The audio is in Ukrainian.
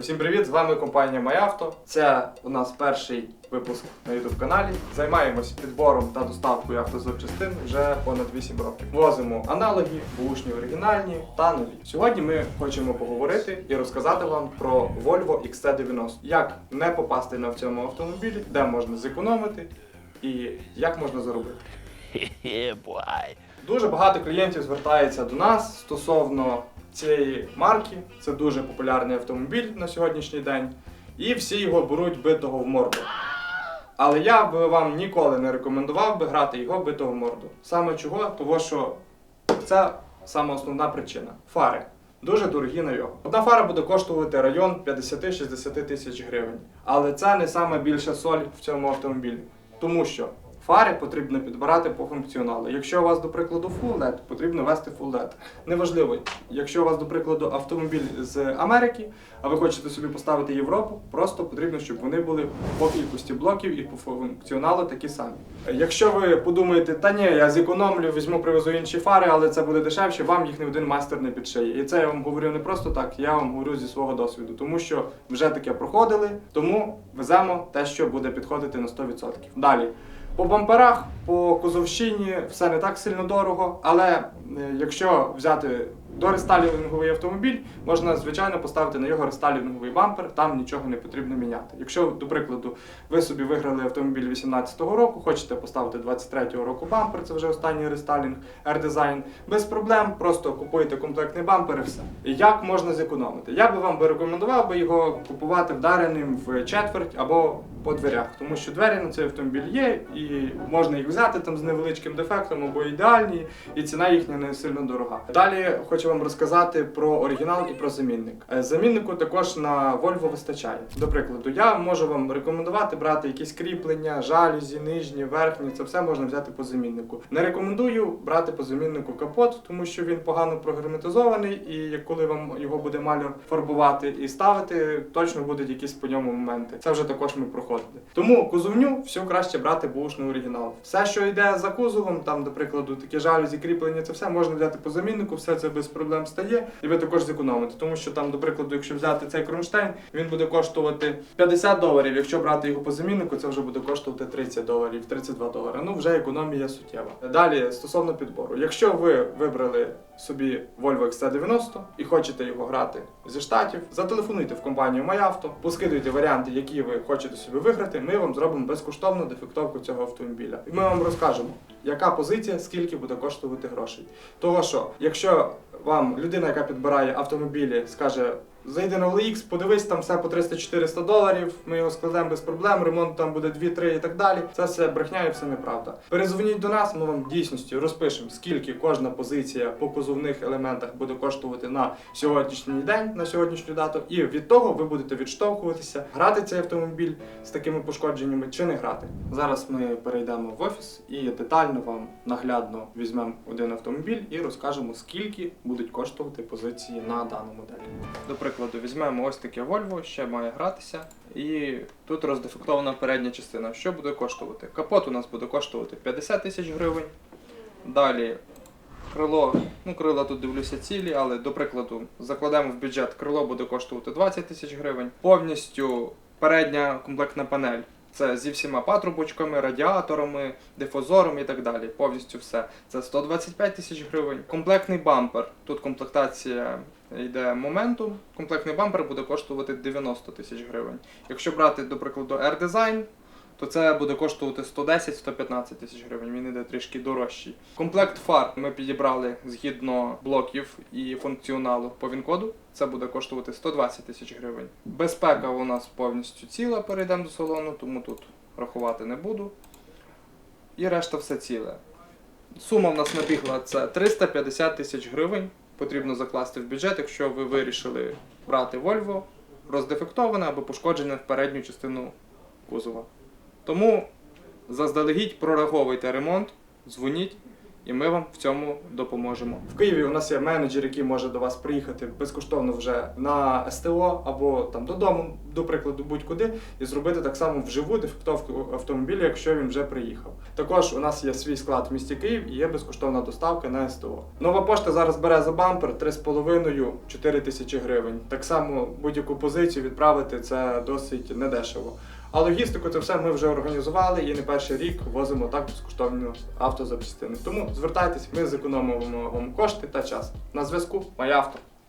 Усім привіт! З вами компанія MyAuto. Це у нас перший випуск на YouTube каналі. Займаємось підбором та доставкою автозапчастин вже понад 8 років. Возимо аналоги, бушні оригінальні та нові. Сьогодні ми хочемо поговорити і розказати вам про Volvo XC90. Як не попасти на в цьому автомобілі, де можна зекономити і як можна заробити. yeah. Дуже багато клієнтів звертається до нас стосовно цієї марки. Це дуже популярний автомобіль на сьогоднішній день. І всі його беруть битого в морду. Але я би вам ніколи не рекомендував би грати його битого в морду. Саме чого? Того, що це саме основна причина. Фари. Дуже дорогі на його. Одна фара буде коштувати район 50-60 тисяч гривень. Але це не саме більша соль в цьому автомобілі. Тому що фари потрібно підбирати по функціоналу. Якщо у вас, до прикладу, Full LED, потрібно вести Full LED. Неважливо, якщо у вас, до прикладу, автомобіль з Америки, а ви хочете собі поставити Європу, просто потрібно, щоб вони були по кількості блоків і по функціоналу такі самі. Якщо ви подумаєте, та ні, я зекономлю, візьму, привезу інші фари, але це буде дешевше, вам їх не один майстер не підшиє. І це я вам говорю не просто так, я вам говорю зі свого досвіду, тому що вже таке проходили, тому веземо те, що буде підходити на 100%. Далі. По бамперах, по кузовщині все не так сильно дорого, але е, якщо взяти дорестайлінговий автомобіль, можна звичайно поставити на його рестайлінговий бампер, там нічого не потрібно міняти. Якщо, до прикладу, ви собі виграли автомобіль 18-го року, хочете поставити 23-го року бампер, це вже останній рестайлінг, R-Design, без проблем, просто купуєте комплектний бампер і все. І як можна зекономити? Я би вам би рекомендував би його купувати вдареним в четверть або по дверях, тому що двері на цей автомобіль є, і можна їх взяти там з невеличким дефектом або ідеальні, і ціна їхня не сильно дорога. Далі хочу вам розказати про оригінал і про замінник. Е, Заміннику також на Volvo вистачає. До прикладу, я можу вам рекомендувати брати якісь кріплення, жалюзі, нижні, верхні. Це все можна взяти по заміннику. Не рекомендую брати по заміннику капот, тому що він погано прогерметизований, і коли вам його буде маляр фарбувати і ставити, точно будуть якісь по ньому моменти. Це вже також ми проходили. Тому кузовню все краще брати бушний оригінал. Все, що йде за кузовом, там, до прикладу, такі жалюзі, кріплення, це все можна взяти по заміннику, все це без проблем стає, і ви також зекономите. Тому що там, до прикладу, якщо взяти цей кронштейн, він буде коштувати 50 доларів. Якщо брати його по заміннику, це вже буде коштувати 30 доларів, 32 долари. Ну вже економія суттєва. Далі стосовно підбору. Якщо ви вибрали собі Volvo XC90 і хочете його грати зі штатів, зателефонуйте в компанію MyAuto, поскидуйте варіанти, які ви хочете собі виграти. Ми вам зробимо безкоштовну дефектовку цього автомобіля. І ми вам розкажемо, яка позиція, скільки буде коштувати грошей. Того що, якщо вам людина, яка підбирає автомобілі, скаже. Зайди на OLX, подивись там все по 300-400 доларів, ми його складемо без проблем, ремонт там буде 2-3 і так далі. Це все брехня і все неправда. Перезвоніть до нас, ми вам в дійсності розпишемо, скільки кожна позиція по кузовних елементах буде коштувати на сьогоднішній день, на сьогоднішню дату, і від того ви будете відштовхуватися, грати цей автомобіль з такими пошкодженнями чи не грати. Зараз ми перейдемо в офіс і детально вам наглядно візьмемо один автомобіль і розкажемо, скільки будуть коштувати позиції на дану модель. До прикладу, візьмемо ось таке Volvo, ще має гратися. І тут роздефектована передня частина. Що буде коштувати? Капот у нас буде коштувати 50 тисяч гривень. Далі крило, ну крила тут дивлюся цілі, але до прикладу, закладемо в бюджет, крило буде коштувати 20 тисяч гривень. Повністю передня комплектна панель. Це зі всіма патрубочками, радіаторами, дифузором і так далі. Повністю все. Це 125 тисяч гривень. Комплектний бампер. Тут комплектація йде моменту. Комплектний бампер буде коштувати 90 тисяч гривень. Якщо брати, до прикладу, R-Design, то це буде коштувати 110-115 тисяч гривень. Він іде трішки дорожчий. Комплект фар ми підібрали згідно блоків і функціоналу по він-коду. Це буде коштувати 120 тисяч гривень. Безпека у нас повністю ціла, перейдемо до салону, тому тут рахувати не буду. І решта все ціле. Сума в нас набігла це 350 тисяч гривень. Потрібно закласти в бюджет, якщо ви вирішили брати Volvo, роздефектоване або пошкоджене в передню частину кузова. Тому заздалегідь прораховуйте ремонт, дзвоніть, і ми вам в цьому допоможемо. В Києві у нас є менеджер, який може до вас приїхати безкоштовно вже на СТО або там додому, до прикладу, будь-куди, і зробити так само вживу дефектовку автомобіля, якщо він вже приїхав. Також у нас є свій склад в місті Київ і є безкоштовна доставка на СТО. Нова пошта зараз бере за бампер 3,5-4 тисячі гривень. Так само будь-яку позицію відправити це досить недешево. А логістику це все ми вже організували і не перший рік возимо так безкоштовні автозапчастини. Тому звертайтесь, ми зекономимо вам кошти та час. На зв'язку моє авто.